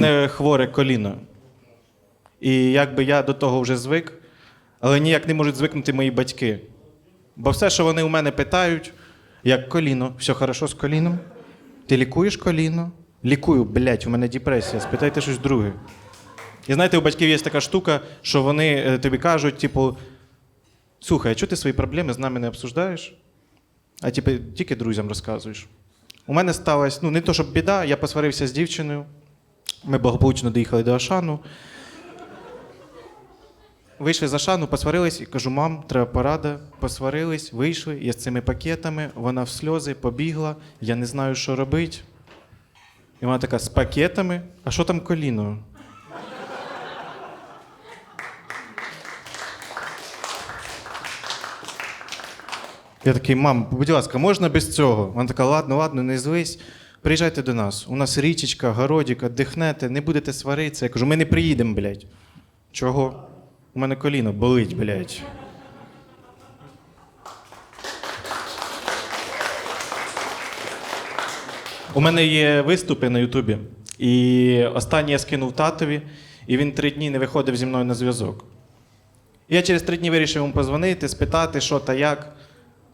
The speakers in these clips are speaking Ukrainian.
мене хворе коліно. І якби я до того вже звик, але ніяк не можуть звикнути мої батьки. Бо все, що вони у мене питають, як коліно, все хорошо з коліном. Ти лікуєш коліно? Лікую, блядь, у мене депресія. Спитайте щось друге. І знаєте, у батьків є така штука, що вони е, тобі кажуть, типу, слухай, а чого ти свої проблеми з нами не обсуждаєш? А типу, тільки друзям розказуєш. У мене сталося, ну, не то, щоб біда, я посварився з дівчиною. Ми благополучно доїхали до Ашану. Вийшли з Ашану, посварились і кажу, мам, треба порада. Посварились, вийшли, я з цими пакетами, вона в сльози побігла, я не знаю, що робити. І вона така з пакетами, а що там коліно? Я такий, мам, будь ласка, можна без цього? Вона така, ладно, ладно, не злись. Приїжджайте до нас. У нас річечка, городик, дихнете, не будете сваритися. Я кажу, ми не приїдемо, блядь. Чого? У мене коліно болить, блядь. У мене є виступи на Ютубі. І останній я скинув татові, і він три дні не виходив зі мною на зв'язок. Я через три дні вирішив йому позвонити, спитати, що та як.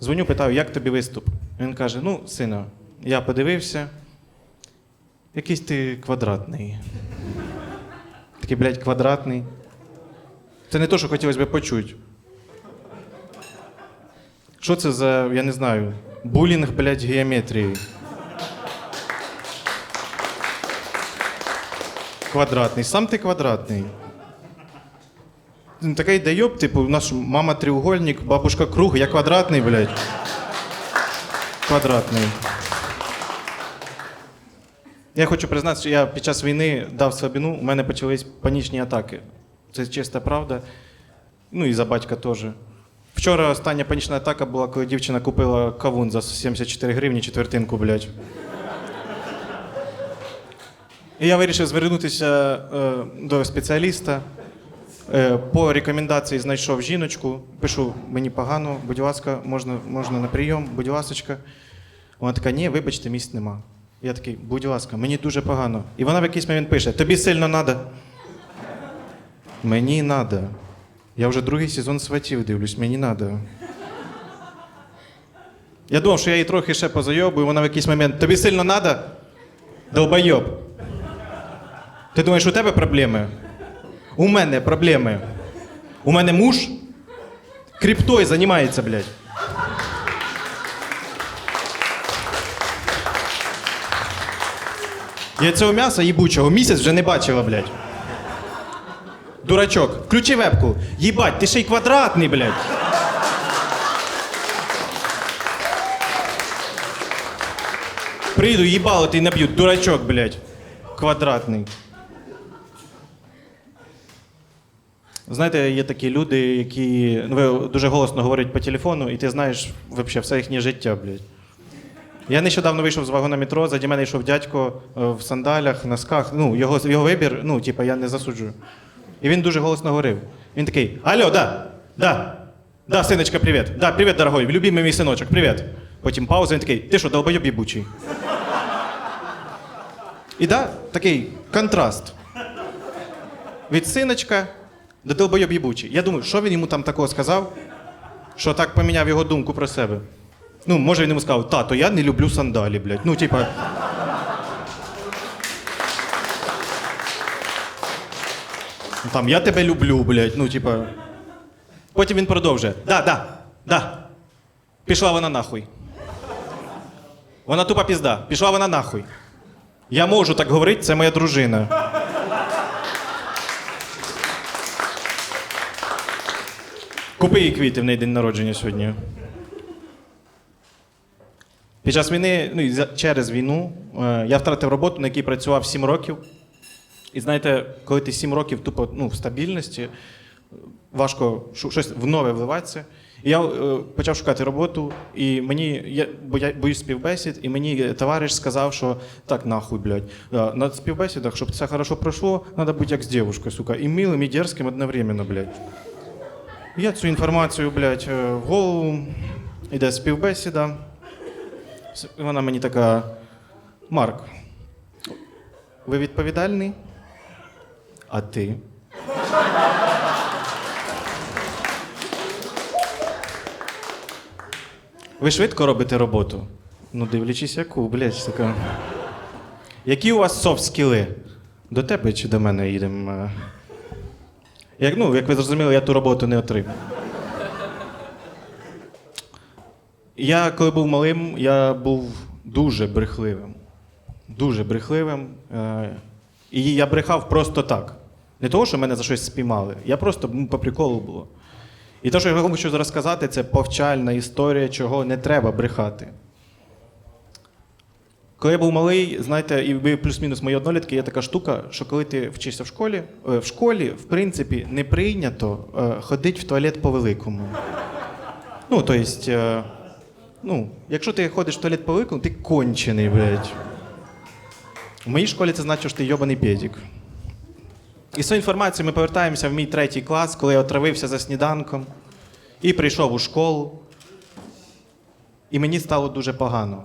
Дзвоню, питаю, як тобі виступ? Він каже: ну, сину, я подивився, якийсь ти квадратний. Такий, блядь, квадратний. Це не то, що хотілося б почути. Що це за, я не знаю, булінг, блядь, геометрії. Квадратний. Сам ти квадратний. Такий дайоб, типу, у нас мама треугольник, бабушка круг, я квадратний, блядь. Квадратний. Я хочу признати, що я під час війни дав слабину, у мене почались панічні атаки. Це чиста правда. Ну і за батька теж. Вчора остання панічна атака була, коли дівчина купила кавун за 74 гривні четвертинку, блядь. І я вирішив звернутися е, до спеціаліста. Е, по рекомендації знайшов жіночку. Пишу, мені погано, будь ласка, можна, можна на прийом, будь ласка. Вона така, ні, вибачте, місць нема. Я такий, будь ласка, мені дуже погано. І вона в якийсь момент пише: тобі сильно треба. Мені треба. Я вже другий сезон сватів дивлюсь, мені треба. Я думав, що я її трохи ще позайобую, вона в якийсь момент. Тобі сильно треба? Долбойоб. Ти думаєш, у тебе проблеми? У мене проблеми. У мене муж криптою займається, блядь. Я цього м'яса їбучого місяць вже не бачила, блядь. Дурачок, включи вебку. Їбать, ти ще й квадратний, блядь. Прийду, їбало ти наб'ють, дурачок, блядь. Квадратний. Знаєте, є такі люди, які ну, ви дуже голосно говорять по телефону, і ти знаєш вообще все їхнє життя, блядь. Я нещодавно вийшов з вагона метро, заді мене йшов дядько е, в сандалях, носках. Ну, його, його вибір, ну, типа, я не засуджую. І він дуже голосно говорив. Він такий: Алло, да, да, да, синочка, привіт. Да, привіт, дорогой, любимий мій синочок, привіт. Потім пауза, він такий, ти що, долбойоб їбучий? І да, такий контраст. Від синочка до долбойоб їбучий. Я думаю, що він йому там такого сказав, що так поміняв його думку про себе. Ну, може, він йому сказав, тато, я не люблю сандалі, блядь. Ну, типа. Ну, Там, я тебе люблю, блядь. Ну, типа. Потім він продовжує. Да, да, да. Пішла вона нахуй. Вона тупа пізда. Пішла вона нахуй. Я можу так говорити, це моя дружина. Купи їй квіти в неї день народження сьогодні. Під час війни, ну і через війну, е, я втратив роботу, на якій працював 7 років. І знаєте, коли ти 7 років тупо ну, в стабільності, е, важко щось в нове вливатися. І я е, почав шукати роботу, і мені я, бо я боюсь співбесід, і мені товариш сказав, що так нахуй, блядь. На співбесідах, щоб це хорошо пройшло, треба бути як з дівчинкою, сука, і милим, і дерзким одновременно, блядь. Я цю інформацію, блядь, в голову, іде співбесіда. Вона мені така: Марк, ви відповідальний? А ти? Ви швидко робите роботу? Ну, дивлячись, яку, блядь, така. Які у вас софт-скіли? До тебе чи до мене їдемо? Е, Як, ну, як ви зрозуміли, я ту роботу не отримав. Я, коли був малим, я був дуже брехливим. Дуже брехливим. Е, І я брехав просто так. Не того, що мене за щось спіймали. Я просто ну, по приколу було. І те, що я хочу зараз сказати, це повчальна історія, чого не треба брехати. Коли я був малий, знаєте, і ви плюс-мінус мої однолітки, є така штука, що коли ти вчишся в школі, е, в школі, в принципі, не прийнято е, ходити в туалет по-великому. Ну, тобто, ну, якщо ти ходиш в туалет по-великому, ти кончений, блядь. В моїй школі це значить, що ти йобаний педик. І з цією інформацією ми повертаємося в мій третій клас, коли я отравився за сніданком і прийшов у школу. І мені стало дуже погано.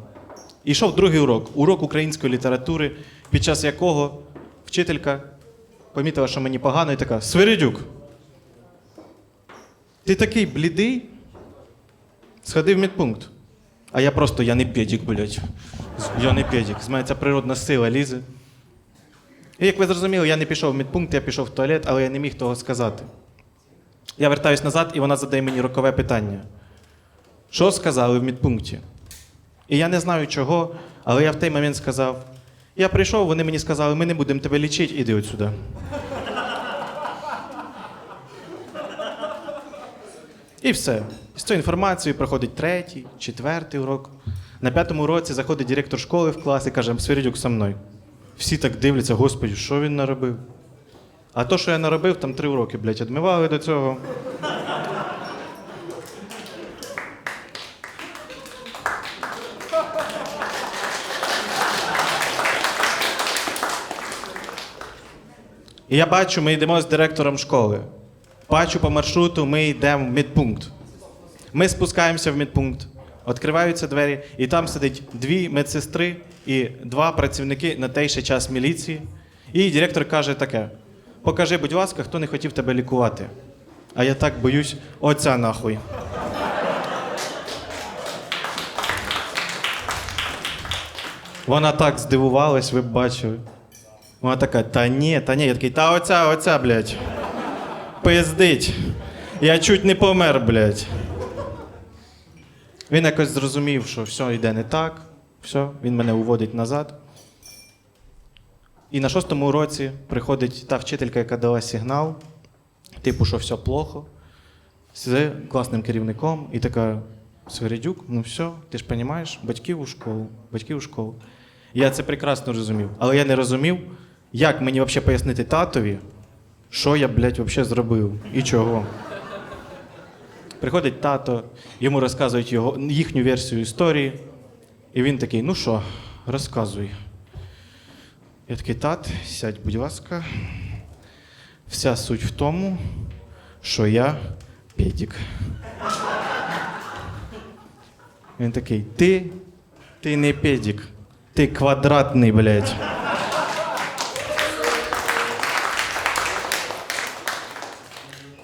І йшов другий урок урок української літератури, під час якого вчителька помітила, що мені погано, і така: Свиридюк, ти такий блідий? Сходи в медпункт. А я просто я не педик, блядь. Я не педик. З мене ця природна сила лізе. І як ви зрозуміли, я не пішов в медпункт, я пішов в туалет, але я не міг того сказати. Я вертаюсь назад, і вона задає мені рокове питання. Що сказали в медпункті? І я не знаю чого, але я в той момент сказав: я прийшов, вони мені сказали, ми не будемо тебе лічити, іди от сюди. І все. З цією інформацією проходить третій, четвертий урок. На п'ятому уроці заходить директор школи в клас і каже: Свирідюк со мною. Всі так дивляться, господи, що він наробив? А то, що я наробив, там три уроки, блядь, відмивали до цього. І я бачу, ми йдемо з директором школи. Бачу по маршруту, ми йдемо в медпункт. Ми спускаємося в медпункт, відкриваються двері, і там сидить дві медсестри і два працівники на той ще час міліції. І директор каже таке: покажи, будь ласка, хто не хотів тебе лікувати. А я так боюсь, оця нахуй. Вона так здивувалась, ви б бачили. Вона така, та ні, та ні. Я такий, та оця, оця, блядь. Пиздить. Я чуть не помер, блядь. Він якось зрозумів, що все йде не так, все, він мене уводить назад. І на шостому уроці приходить та вчителька, яка дала сигнал, типу, що все плохо, з класним керівником, і така: Свередюк, ну все, ти ж розумієш, батьків у школу, батьків у школу. Я це прекрасно розумів. Але я не розумів, як мені взагалі пояснити татові, що я, блядь, взагалі зробив і чого. Приходить тато, йому розказують його, їхню версію історії. І він такий: ну що, розказуй. Я такий, тат, сядь, будь ласка. Вся суть в тому, що я педик. Він такий, ти, ти не педик, ти квадратний, блядь.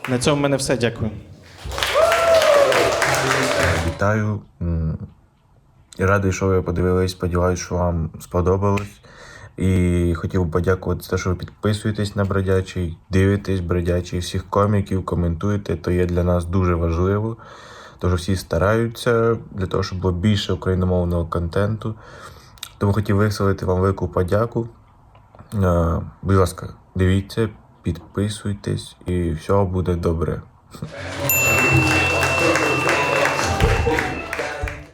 На цьому в мене все, дякую. Вітаю. Радий, що ви подивились. Сподіваюсь, що вам сподобалось. І хотів подякувати за те, що ви підписуєтесь на Бродячий, дивитесь Бродячий, всіх коміків, коментуєте. То є для нас дуже важливо. Що всі стараються для того, щоб було більше україномовного контенту. Тому хотів висловити вам велику подяку. Е, Будь ласка, дивіться, підписуйтесь і все буде добре.